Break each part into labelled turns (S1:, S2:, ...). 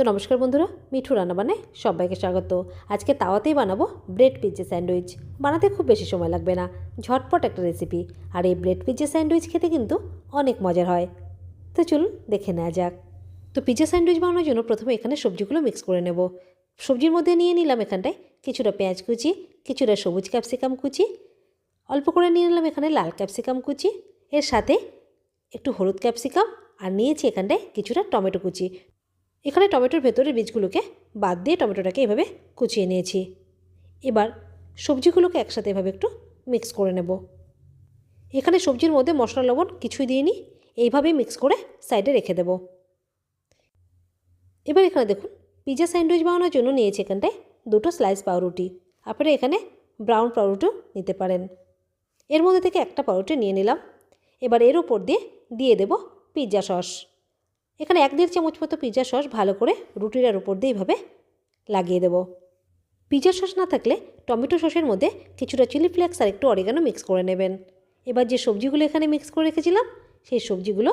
S1: তো নমস্কার বন্ধুরা, মিঠু রান্না বানায় সবাইকে স্বাগত। আজকে তাওয়াতেই বানাবো ব্রেড পিজ্জা স্যান্ডউইচ। বানাতে খুব বেশি সময় লাগবে না, ঝটপট একটা রেসিপি আর এই ব্রেড পিজ্জা স্যান্ডউইচ খেতে কিন্তু অনেক মজার হয়। তো চলুন দেখে নেওয়া যাক। তো পিজ্জা স্যান্ডউইচ বানানোর জন্য প্রথমে এখানে সবজিগুলো মিক্স করে নেব। সবজির মধ্যে নিয়ে নিলাম এখানটায় কিছুটা পেঁয়াজ কুচি, কিছুটা সবুজ ক্যাপসিকাম কুচি, অল্প করে নিয়ে নিলাম এখানে লাল ক্যাপসিকাম কুচি, এর সাথে একটু হলুদ ক্যাপসিকাম আর নিয়েছি এখানটায় কিছুটা টমেটো কুচি। এখানে টমেটোর ভেতরের বীজগুলোকে বাদ দিয়ে টমেটোটাকে এভাবে কুচিয়ে নিয়েছি। এবার সবজিগুলোকে একসাথে এভাবে একটু মিক্স করে নেব। এখানে সবজির মধ্যে মশলা, লবণ কিছুই দিইনি, এইভাবেই মিক্স করে সাইডে রেখে দেব। এবার এখানে দেখুন পিজা স্যান্ডউইচ বানানোর জন্য নিয়েছি এখানটায় দুটো স্লাইস পাউরুটি। আপনারা এখানে ব্রাউন পাউরুটিও নিতে পারেন। এর মধ্যে থেকে একটা পাউরুটি নিয়ে নিলাম। এবার এর উপর দিয়ে দিয়ে দেব পিৎজা সস এখানে এক দেড় চামচ মতো পিৎজা সস ভালো করে রুটিটার উপর দিয়ে এইভাবে লাগিয়ে দেব। পিৎজা সস না থাকলে টমেটো সসের মধ্যে কিছুটা চিলি ফ্লেক্স আর একটু অরিগানো মিক্স করে নেবেন। এবার যে সবজিগুলো এখানে মিক্স করে রেখেছিলাম, সেই সবজিগুলো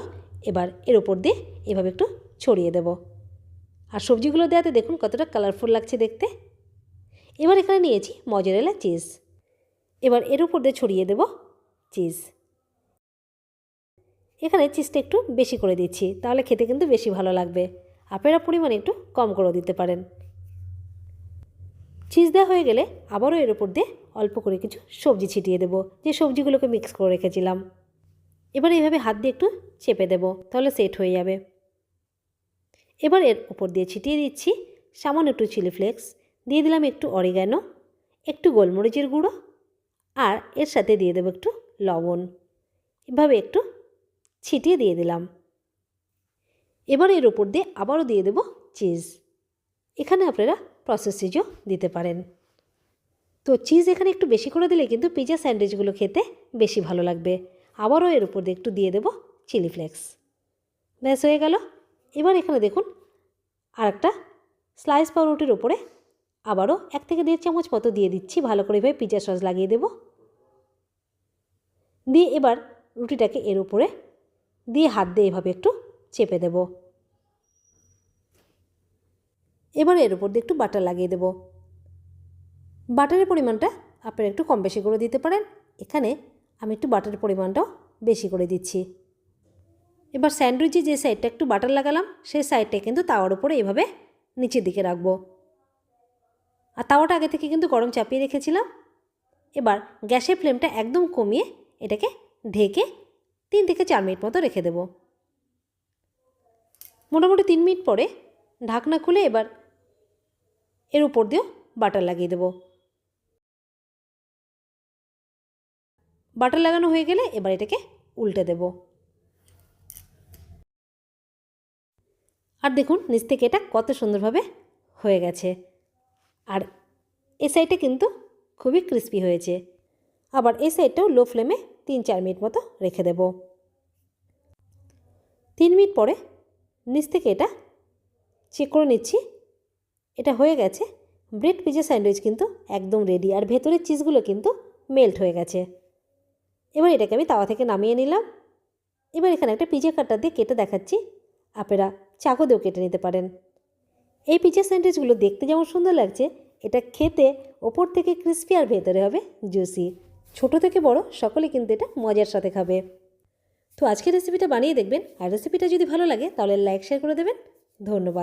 S1: এবার এর উপর দিয়ে এভাবে একটু ছড়িয়ে দেব। আর সবজিগুলো দেওয়াতে দেখুন কতটা কালারফুল লাগছে দেখতে। এবার এখানে নিয়েছি মজারেলা চিজ এবার এর উপর দিয়ে ছড়িয়ে দেব চিজ এখানে চিজটা একটু বেশি করে দিচ্ছি, তাহলে খেতে কিন্তু বেশি ভালো লাগবে। আপনারা পরিমাণ একটু কম করে দিতে পারেন। চিজ দেওয়া হয়ে গেলে আবারও এর উপর দিয়ে অল্প করে কিছু সবজি ছিটিয়ে দেবো, যে সবজিগুলোকে মিক্স করে রেখেছিলাম। এবার এইভাবে হাত দিয়ে একটু চেপে দেব, তাহলে সেট হয়ে যাবে। এবার এর উপর দিয়ে ছিটিয়ে দিচ্ছি সামান্য একটু চিলি ফ্লেক্স দিয়ে দিলাম একটু অরিগ্যানো একটু গোলমরিচের গুঁড়ো, আর এর সাথে দিয়ে দেবো একটু লবণ। এভাবে একটু ছিটিয়ে দিয়ে দিলাম। এবার এর উপর দিয়ে আবারও দিয়ে দেব চিজ। এখানে আপনারা প্রসেস চিজও দিতে পারেন। তো চিজ এখানে একটু বেশি করে দিলে কিন্তু পিজা স্যান্ডউইচগুলো খেতে বেশি ভালো লাগবে। আবারও এর উপর দিয়ে একটু দিয়ে দেব চিলি ফ্লেক্স ব্যাস, হয়ে গেল। এবার এখানে দেখুন আর একটা স্লাইস পাউরুটির ওপরে আবারও এক থেকে দেড় চামচ মতো দিয়ে দিচ্ছি। ভালো করে এভাবে পিজা সস লাগিয়ে দেব। দিয়ে এবার রুটিটাকে এর উপরে দিয়ে হাত দিয়ে এভাবে একটু চেপে দেব। এবার এর উপর দিয়ে একটু বাটার লাগিয়ে দেব। বাটারের পরিমাণটা আপনারা একটু কম বেশি করে দিতে পারেন। এখানে আমি একটু বাটারের পরিমাণটাও বেশি করে দিচ্ছি। এবার স্যান্ডউইচে যে সাইডটা একটু বাটার লাগালাম, সেই সাইডটা কিন্তু তাওয়ার উপরে এভাবে নিচের দিকে রাখব। আর তাওয়াটা আগে থেকে কিন্তু গরম চাপিয়ে রেখেছিলাম। এবার গ্যাসের ফ্লেমটা একদম কমিয়ে এটাকে ঢেকে তিন থেকে চার মিনিট মতো রেখে দেব। মোটামুটি তিন মিনিট পরে ঢাকনা খুলে এবার এর উপর দিয়েও বাটার লাগিয়ে দেব। বাটার লাগানো হয়ে গেলে এবার এটাকে উল্টে দেব। আর দেখুন, নিচ থেকে এটা কত সুন্দরভাবে হয়ে গেছে। আর এ সাইডটা কিন্তু খুবই ক্রিস্পি হয়েছে। আবার এই সাইডটাও লো ফ্লেমে তিন চার মিনিট মতো রেখে দেব। তিন মিনিট পরে নিচ থেকে এটা চেক করে নিচ্ছি। এটা হয়ে গেছে। ব্রেড পিজা স্যান্ডউইচ কিন্তু একদম রেডি আর ভেতরের চিজগুলো কিন্তু মেল্ট হয়ে গেছে। এবার এটাকে আমি তাওয়া থেকে নামিয়ে নিলাম। এবার এখানে একটা পিজা কাটার দিয়ে কেটে দেখাচ্ছি। আপনারা চাকু দিয়েও কেটে নিতে পারেন। এই পিজা স্যান্ডউইচগুলো দেখতে যেমন সুন্দর লাগছে, এটা খেতে ওপর থেকে ক্রিস্পি আর ভেতরে হবে জুসি ছোট থেকে বড় সকলে কিন্তু এটা মজার সাথে খাবে। তো আজকের রেসিপিটা বানিয়ে দেখবেন। আর রেসিপিটা যদি ভালো লাগে তাহলে লাইক শেয়ার করে দেবেন। ধন্যবাদ।